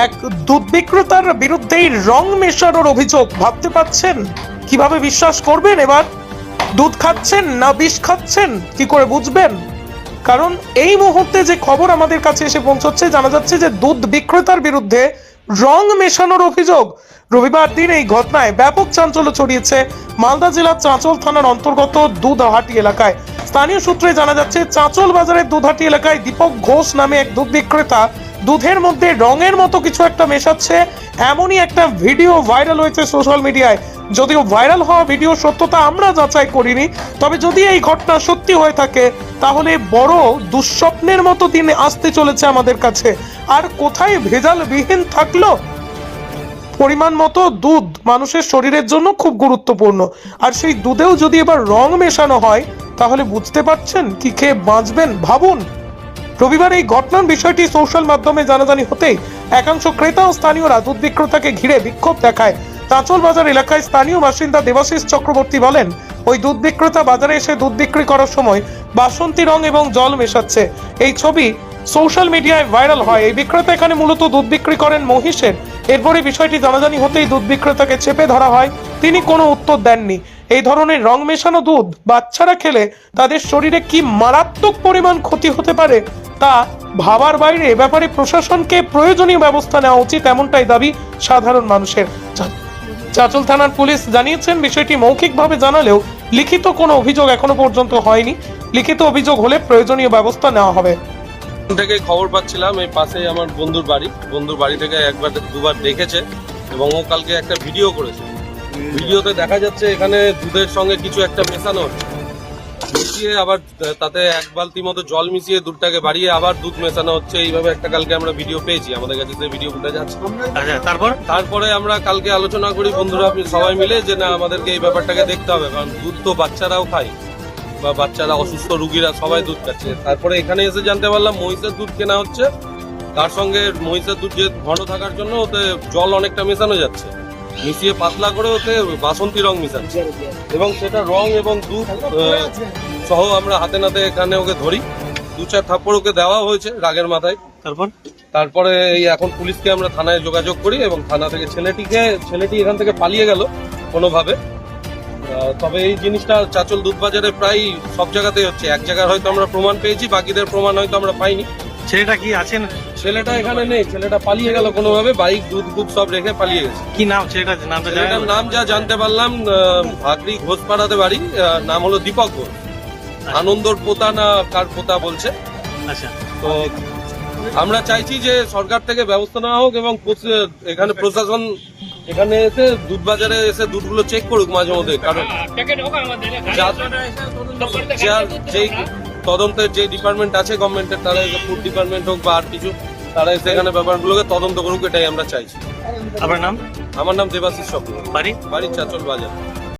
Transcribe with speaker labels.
Speaker 1: এক দুধ বিক্রেতার বিরুদ্ধেই রং মেশানোর অভিযোগ ভাবতে পাচ্ছেন? কীভাবে বিশ্বাস করবেন এবার? দুধ খাচ্ছেন না বিষ খাচ্ছেন? কি করে বুঝবেন? কারণ এই মুহূর্তে যে খবর আমাদের কাছে এসে পৌঁছচ্ছে, জানা যাচ্ছে যে দুধ বিক্রেতার বিরুদ্ধে রং মেশানোর অভিযোগ। রবিবার দিন এই ঘটনায় ব্যাপক চাঞ্চল্য ছড়িয়েছে মালদা জেলার চাঁচল থানার অন্তর্গত দুধহাটি এলাকায়। স্থানীয় সূত্রে জানা যাচ্ছে, চাঁচল বাজারের দুধহাটি এলাকায় দীপক ঘোষ নামে এক দুধ বিক্রেতা দুধের মধ্যে রঙের মতো কিছু একটা মেশাচ্ছে। এমনই একটা ভিডিও ভাইরাল হয়েছে সোশ্যাল মিডিয়ায়। যদিও ভাইরাল হওয়া ভিডিও সত্যতা আমরা যাচাই করিনি, তবে যদি এই ঘটনা সত্যি হয়ে থাকে, তাহলে বড় দুঃস্বপ্নের মতো দিন আসতে চলেছে আমাদের কাছে। আর কোথায় ভেজাল বিহীন থাকল? পরিমাণ মতো দুধ মানুষের শরীরের জন্য খুব গুরুত্বপূর্ণ। আর সেই দুধেও যদি এবার রং মেশানো হয়, তাহলে বুঝতে পারছেন কি খেয়ে বাঁচবেন ভাবুন। রবিবার এই ঘটনার বিষয়টি সোশ্যাল মাধ্যমে জানাজানি হতেই একাংশ ক্রেতা ও স্থানীয়রা দুধ বিক্রেতাকে ঘিরে বিক্ষোভ দেখায়। চাঁচল বাজার এলাকায় স্থানীয় বাসিন্দা দেবাশিস চক্রবর্তী বলেন, ওই দুধ বিক্রেতা বাজারে এসে দুধ বিক্রি করার সময় বাসন্তী রং এবং জল মেশাচ্ছে। এই ছবি সোশ্যাল মিডিয়ায় ভাইরাল হয়। এই বিক্রেতা এখানে মূলত দুধ বিক্রি করেন মহিষের। এরপরে বিষয়টি জানাজানি হতেই দুধ বিক্রেতাকে চেপে ধরা হয়। তিনি কোনো উত্তর দেননি। এই ধরনের রং মেশানো দুধ বাচ্চারা খেলে তাদের শরীরে কি মারাত্মক পরিমাণ ক্ষতি হতে পারে তা ভাবার বাইরে ব্যাপারে প্রশাসনকে প্রয়োজনীয় ব্যবস্থা নেওয়া উচিত এমনটাই দাবি সাধারণ মানুষের। চাঁচল থানার পুলিশ জানিয়েছেন, বিষয়টি মৌখিকভাবে জানালেও লিখিত কোনো অভিযোগ এখনও পর্যন্ত হয়নি। লিখিত অভিযোগ হলে প্রয়োজনীয় ব্যবস্থা নেওয়া হবে।
Speaker 2: থেকে খবর পাচ্ছিলাম, এই পাশে আমার বন্ধুর বাড়ি। বন্ধুর বাড়ি থেকে একবার, দুবার দেখেছে এবং ও কালকে একটা ভিডিও করেছে। ভিডিওতে দেখা যাচ্ছে এখানে দুধের সঙ্গে কিছু একটা মেশানো। মিশিয়ে আবার তাতে এক বালতি মতো জল মিশিয়ে দুধটাকে বাড়িয়ে আবার দুধ মেশানো হচ্ছে। এইভাবে একটা কালকে আমরা ভিডিও পেয়েছি। আমাদের কাছে সেই ভিডিও ফুটেজ আছে।
Speaker 3: আচ্ছা তারপর?
Speaker 2: তারপরে আমরা কালকে আলোচনা করি বন্ধুরা আপনি সবাই মিলে যে না আমাদেরকে এই ব্যাপারটাকে দেখতে হবে। কারণ দুধ তো বাচ্চারাও খায়। বা বাচ্চারা অসুস্থ রুগীরা সবাই দুধ খাচ্ছে। তারপরে এখানে এসে জানতে পারলাম মহিষের দুধ কেনা হচ্ছে। তার সঙ্গে মহিষের দুধ যে ঘন থাকার জন্য ওতে জল অনেকটা মেশানো যাচ্ছে। মিশিয়ে পাতলা করে ওতে বাসন্তী রং মিশাচ্ছে। এবং সেটা রং এবং দুধ সহ আমরা হাতে নাতে এখানে ওকে ধরি। দু চার থাপ্পড় ওকে দেওয়া হয়েছে রাগের মাথায়।
Speaker 3: তারপর?
Speaker 2: তারপরে এই এখন পুলিশকে আমরা থানায় যোগাযোগ করি এবং থানা থেকে ছেলেটিকে ছেলেটি এখান থেকে পালিয়ে গেল কোনোভাবে। তবে এই জিনিসটা চাচল দুধ বাজারে প্রায় সব জায়গাতেই হচ্ছে। এক জায়গায় হয়তো আমরা প্রমাণ পেয়েছি বাকিদের প্রমাণ হয়তো আমরা পাইনি।
Speaker 3: ছেলেটা কি আছেন?
Speaker 2: ছেলেটা এখানে নেই ছেলেটা পালিয়ে গেল কোনোভাবে বাইক দুধ বুক সব রেখে পালিয়ে গেছে।
Speaker 3: কি নাম ছেলেটার? নামটা
Speaker 2: ছেলেটার নাম যা জানতে পারলাম ভাগরি ঘোষপাড়াতে বাড়ি নাম হলো দীপক ঘোষ। আনন্দর পোতা না কার পোতা বলছে।
Speaker 3: আচ্ছা।
Speaker 2: তো আমরা চাইছি যে সরকার থেকে ব্যবস্থা নেওয়া হোক এবং এখানে প্রশাসন এখানে এসে দুধ বাজারে এসে দুধগুলো চেক করুক মাঝে মধ্যে কারণ যা- যা- যেই তদন্তের যে ডিপার্টমেন্ট আছে গভর্নমেন্টের তারা ফুড ডিপার্টমেন্ট হোক বা আর কিছু তারা সেখানে ব্যাপারগুলোকে তদন্ত করুক এটাই আমরা চাইছি।
Speaker 3: আমার নাম?
Speaker 2: আমার নাম দেবাশিস চক্র
Speaker 3: বাড়ি?
Speaker 2: বাড়ির চাচল বাজার।